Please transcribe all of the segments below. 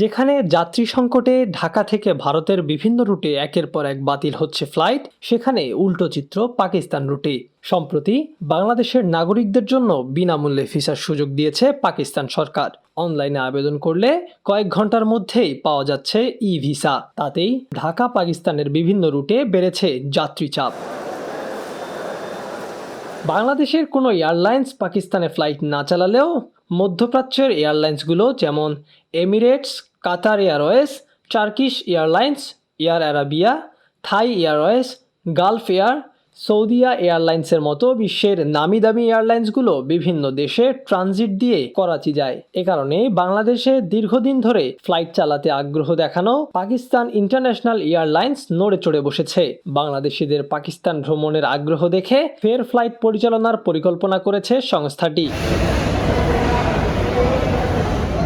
যেখানে যাত্রী সংকটে ঢাকা থেকে ভারতের বিভিন্ন রুটে একের পর এক বাতিল হচ্ছে ফ্লাইট, সেখানে উল্টো চিত্র পাকিস্তান রুটে। সম্প্রতি বাংলাদেশের নাগরিকদের জন্য বিনামূল্যে ভিসার সুযোগ দিয়েছে পাকিস্তান সরকার। অনলাইনে আবেদন করলে কয়েক ঘণ্টার মধ্যেই পাওয়া যাচ্ছে ই ভিসা তাতেই ঢাকা পাকিস্তানের বিভিন্ন রুটে বেড়েছে যাত্রী চাপ। বাংলাদেশের কোনো এয়ারলাইন্স পাকিস্তানে ফ্লাইট না চালালেও মধ্যপ্রাচ্যের এয়ারলাইন্সগুলো যেমন Emirates, Qatar Airways, Turkish Airlines, Air Arabia, Thai Airways, Gulf Air, Saudia এয়ারলাইন্সের মতো বিশ্বের নামি দামি এয়ারলাইন্সগুলো বিভিন্ন দেশে ট্রানজিট দিয়ে করাচি যায়। এ কারণে বাংলাদেশে দীর্ঘদিন ধরে ফ্লাইট চালাতে আগ্রহ দেখানো পাকিস্তান ইন্টারন্যাশনাল এয়ারলাইন্স নড়ে চড়ে বসেছে। বাংলাদেশিদের পাকিস্তান ভ্রমণের আগ্রহ দেখে ফের ফ্লাইট পরিচালনার পরিকল্পনা করেছে সংস্থাটি।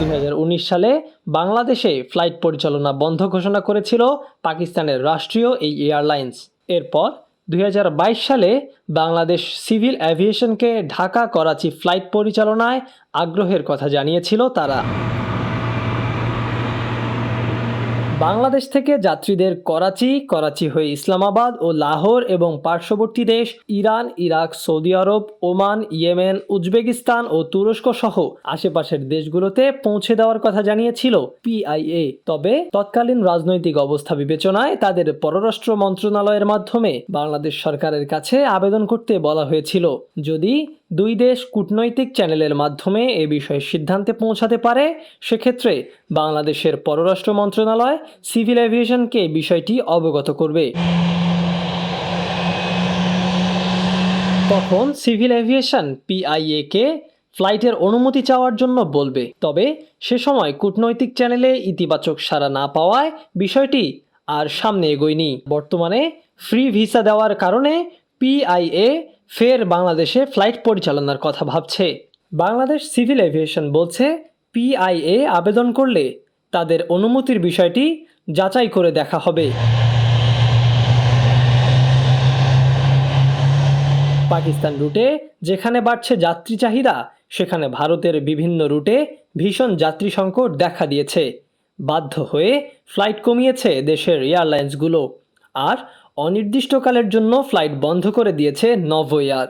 দুই হাজার উনিশ সালে বাংলাদেশে ফ্লাইট পরিচালনা বন্ধ ঘোষণা করেছিল পাকিস্তানের রাষ্ট্রীয় এই এয়ারলাইন্স। এরপর দুই হাজার বাইশ সালে বাংলাদেশ সিভিল অ্যাভিয়েশনকে ঢাকা করাচি ফ্লাইট পরিচালনায় আগ্রহের কথা জানিয়েছিল তারা। বাংলাদেশ থেকে যাত্রীদের করাচি করাচি হয়ে ইসলামাবাদ ও লাহোর এবং পার্শ্ববর্তী দেশ Iran, Iraq, Saudi Arab, Oman, Yemen, Uzbekistan ও তুরস্ক সহ আশেপাশের দেশগুলোতে পৌঁছে দেওয়ার কথা জানিয়েছিল পিআইএ তবে তৎকালীন রাজনৈতিক অবস্থা বিবেচনায় তাদের পররাষ্ট্র মন্ত্রণালয়ের মাধ্যমে বাংলাদেশ সরকারের কাছে আবেদন করতে বলা হয়েছিল। যদি দুই দেশ কূটনৈতিক চ্যানেলের মাধ্যমে এ বিষয়ে সিদ্ধান্তে পৌঁছাতে পারে, সেক্ষেত্রে বাংলাদেশের পররাষ্ট্র মন্ত্রণালয় সিভিল এভিয়েশনকে বিষয়টি অবগত করবে। তখন সিভিল এভিয়েশন পিআইএ কে ফ্লাইটের অনুমতি চাওয়ার জন্য বলবে, তবে সে সময় কূটনৈতিক চ্যানেলে ইতিবাচক সাড়া না পাওয়ায় বিষয়টি আর সামনে এগোয়নি। বর্তমানে ফ্রি ভিসা দেওয়ার কারণে পিআইএ ফের বাংলাদেশে ফ্লাইট পরিচালনার কথা ভাবছে। বাংলাদেশ সিভিল এভিয়েশন বলছে পিআইএ আবেদন করলে তাদের অনুমতির বিষয়টি যাচাই করে দেখা হবে। পাকিস্তান রুটে যেখানে বাড়ছে যাত্রী চাহিদা, সেখানে ভারতের বিভিন্ন রুটে ভীষণ যাত্রী সংকট দেখা দিয়েছে। বাধ্য হয়ে ফ্লাইট কমিয়েছে দেশের এয়ারলাইন্সগুলো। আর অনির্দিষ্টকালের জন্য ফ্লাইট বন্ধ করে দিয়েছে নভো এয়ার